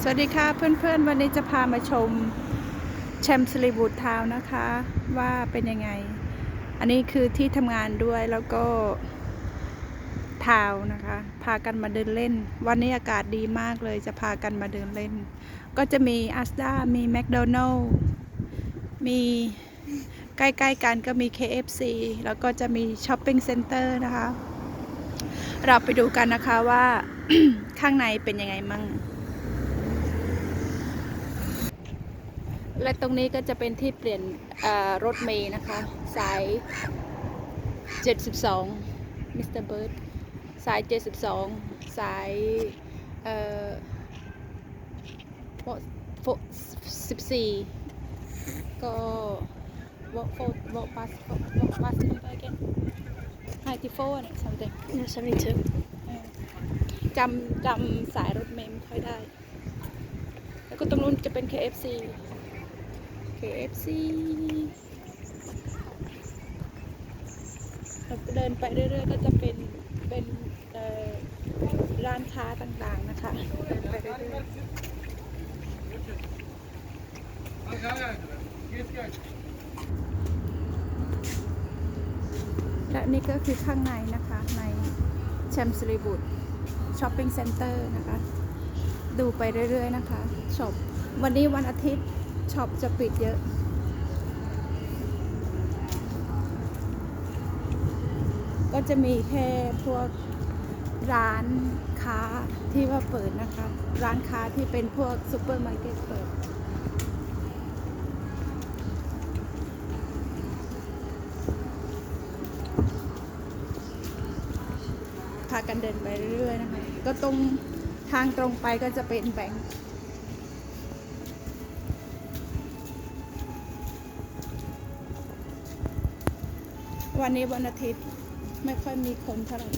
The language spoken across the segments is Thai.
สวัสดีค่ะเพื่อนๆ วันนี้จะพามาชมแชมสลีบูดทาวนะคะว่าเป็นยังไง อันนี้คือที่ทำงานด้วยแล้วก็ทาวน์นะคะ พากันมาเดินเล่น วันนี้อากาศดีมากเลยจะพากันมาเดินเล่น ก็จะมีอัสดามีแมคโดนัลล์มีใกล้ๆกันก็มี KFC แล้วก็จะมีช้อปปิ้งเซ็นเตอร์นะคะ เราไปดูกันนะคะว่า ข้างในเป็นยังไงมั่ง และตรงนี้ก็จะเป็นที่เปลี่ยนเอ่อรถเมย์นะคะ สาย 72 มิสเตอร์เบิร์ดสาย 72 สายเอ่อโฟโฟ14 ก็วอโฟวอบัสวอบัสนัมเบอร์กัน94เนี่ย something No, 72. จำจำสายรถเมล์ไม่ค่อยได้ แล้วก็ตรงนู้นจะเป็น KFC KFC แล้วก็เดินไปเรื่อยๆก็จะเป็นเป็นร้านค้าต่างๆนะคะเดินไปเรื่อยๆและนี่ก็คือข้างในนะคะในแชมสลีบุต ช้อปปิ้งเซ็นเตอร์นะคะ ดูไปเรื่อย ๆ นะคะช็อปวันนี้วันอาทิตย์ช็อปจะปิดเยอะ ก็จะมีแค่พวกร้านค้าที่ว่าเปิดนะคะ ร้านค้าที่เป็นพวกซูเปอร์มาร์เก็ตเปิดพากันเดินไปเรื่อยๆนะคะ ก็ตรงทางตรงไปก็จะเป็นแบงค์วันนี้วันอาทิตย์ไม่ค่อยมีคนเท่าไหร่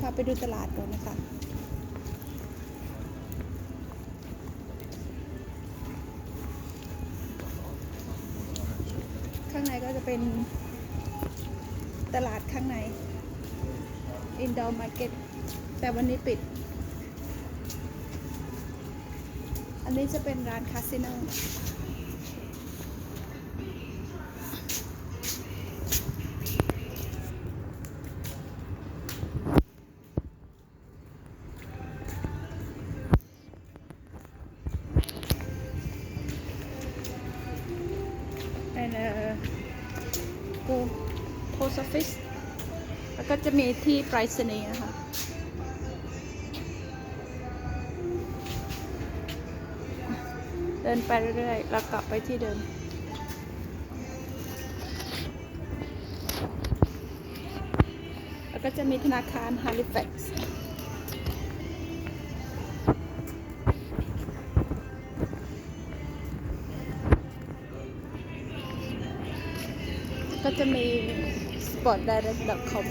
พาไปดูตลาดก่อนนะคะข้างในก็จะเป็น ตลาดข้างใน indoor market แต่วันนี้ปิด อันนี้จะเป็นร้านคาสิโน จะมีที่ไปรษณีย์นะคะเดินไปเรื่อยๆ แล้วกลับไปที่เดิม แล้วก็จะมีธนาคาร Halifax ก็จะมี sportdirect.com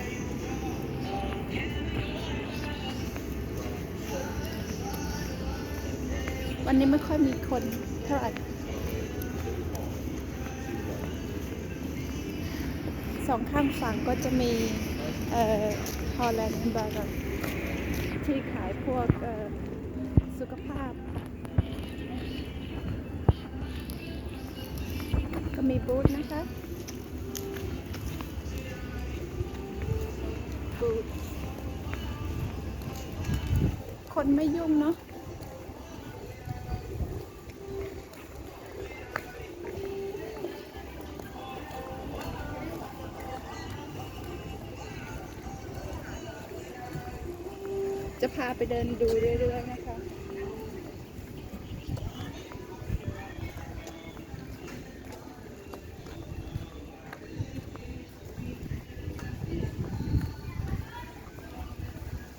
วันนี้ไม่ค่อยมีคนเท่าไหร่สองข้างฝั่งก็จะมีเอ่อ Holland and Bargain ที่ขายพวกสุขภาพ ก็มีบูธนะคะบูธคนไม่ยุ่งเนาะ จะพาไปเดินดูเรื่อยๆนะคะ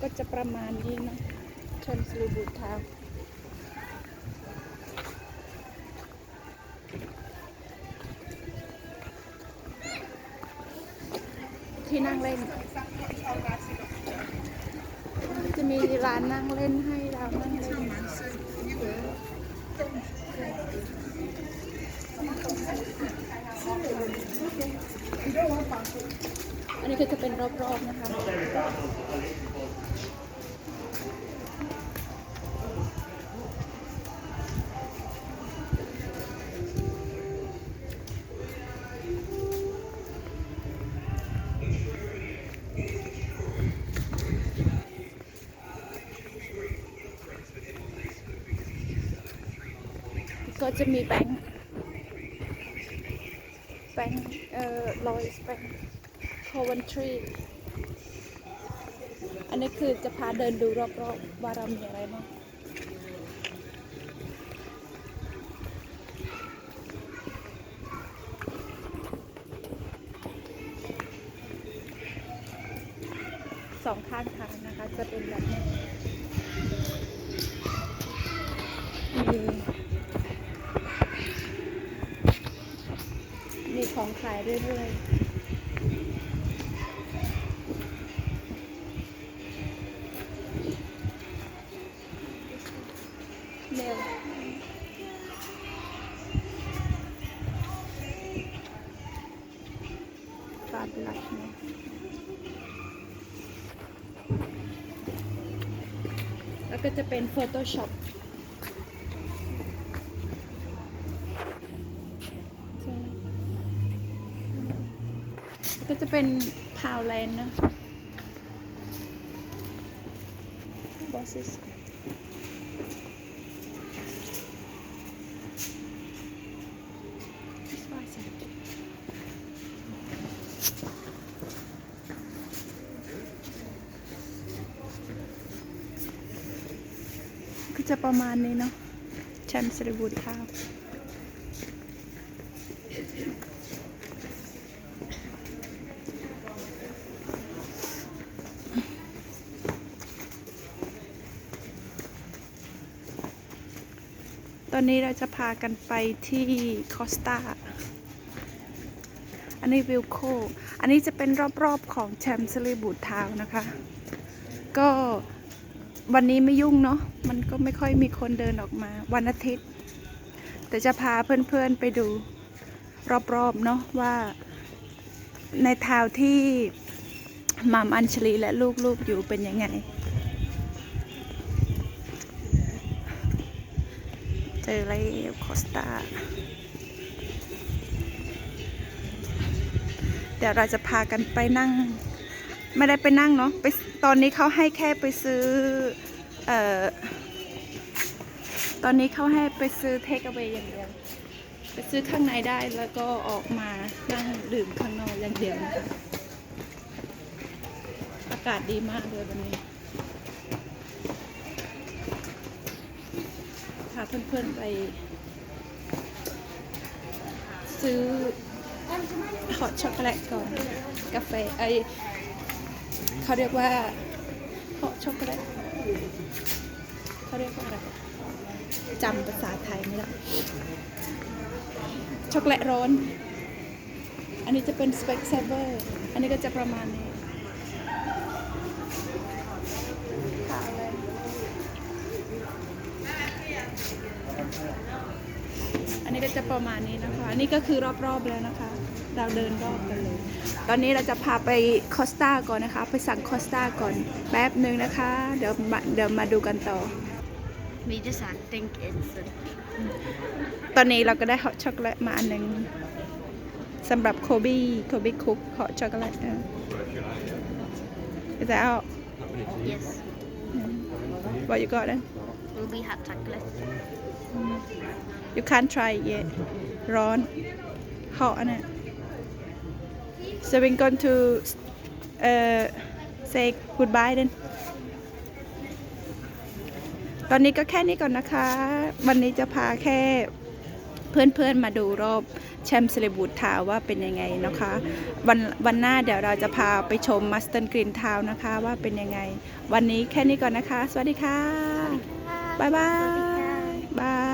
ก็จะประมาณนี้นะชนสลูบูทาว You don't want passport. อันนี้ก็จะเป็นรอบๆนะคะก็จะมีแบงค์แบงค์เอ่อลอยแบงค์ โควันทรีอันนี้คือจะพาเดินดูรอบๆว่าเรามีอะไรบ้างสองข้างทางนะคะจะเป็นแบบนี้มีมีของขายเรื่อยๆ ก็จะเป็น Photoshop ก็จะเป็นพาวแลนด์นะบอสซิส ก็จะประมาณนี้เนาะแชมป์สริบูดข้าวตอนนี้เราจะพากันไปที่คอสตา อันนี้วิลโค อันนี้จะเป็นรอบๆของแชมป์สลีบูดทาวนะคะ ก็ วันนี้ไม่ยุ่งเนาะมันก็ไม่ค่อยมีคนเดินออกมา วันอาทิตย์ แต่จะพาเพื่อนๆไปดู รอบๆเนาะว่าในทาวที่มามอัญชลีและลูกๆอยู่เป็นยังไง เจอแล้วคอสตาเดี๋ยวเราจะพากันไปนั่ง ไม่ได้ไปนั่งเนาะไป ตอนนี้เขาให้แค่ไปซื้อ เอ่อ ตอนนี้เขาให้ไปซื้อเทคเอาไว้อย่างเดียว ไปซื้อข้างในได้แล้วก็ออกมานั่งดื่มข้างนอกอย่างเดียวนะคะ อากาศดีมากเลยวันนี้ พาเพื่อนๆไป ซื้อฮอตช็อกโกแลตก่อน กาแฟไอ เขาเรียกว่าฮอตช็อกโกแลตเขาเรียกว่าอะไรจำภาษาไทยไม่ได้ช็อกโกแลตร้อน อันนี้จะเป็นสเปกเซเบอร์อันนี้ก็จะประมาณนี้ค่ะเลยอันนี้ก็จะประมาณนี้นะคะ อันนี้ก็คือรอบๆแล้วนะคะ เราเดินรอบกันเลย ตอนนี้เราจะพาไปคอสตาก่อนนะคะ ไปสั่งคอสตาก่อนแป๊บหนึ่งนะคะ เดี๋ยวมาเดี๋ยวมาดูกันต่อ We just had think instant. ตอนนี้เราก็ได้ฮอตช็อกโกแลตมาอันหนึ่งสำหรับโคบี้โคบี้คุกฮอตช็อกโกแลต Is that out? Yes. What you got then? Ruby hot chocolate. You can't try it yet ร้อน hot อันนั้น So we're going to uh, say goodbye then ตอนนี้ก็แค่นี้ก่อนนะคะ วันนี้จะพาแค่เพื่อนๆมาดูรอบแชมป์เซเลบูดทาวว่าเป็นยังไงนะคะ วันวันหน้าเดี๋ยวเราจะพาไปชมมัสเตอร์กรีนทาวนะคะว่าเป็นยังไง วันนี้แค่นี้ก่อนนะคะ สวัสดีค่ะ บ๊ายบายบาย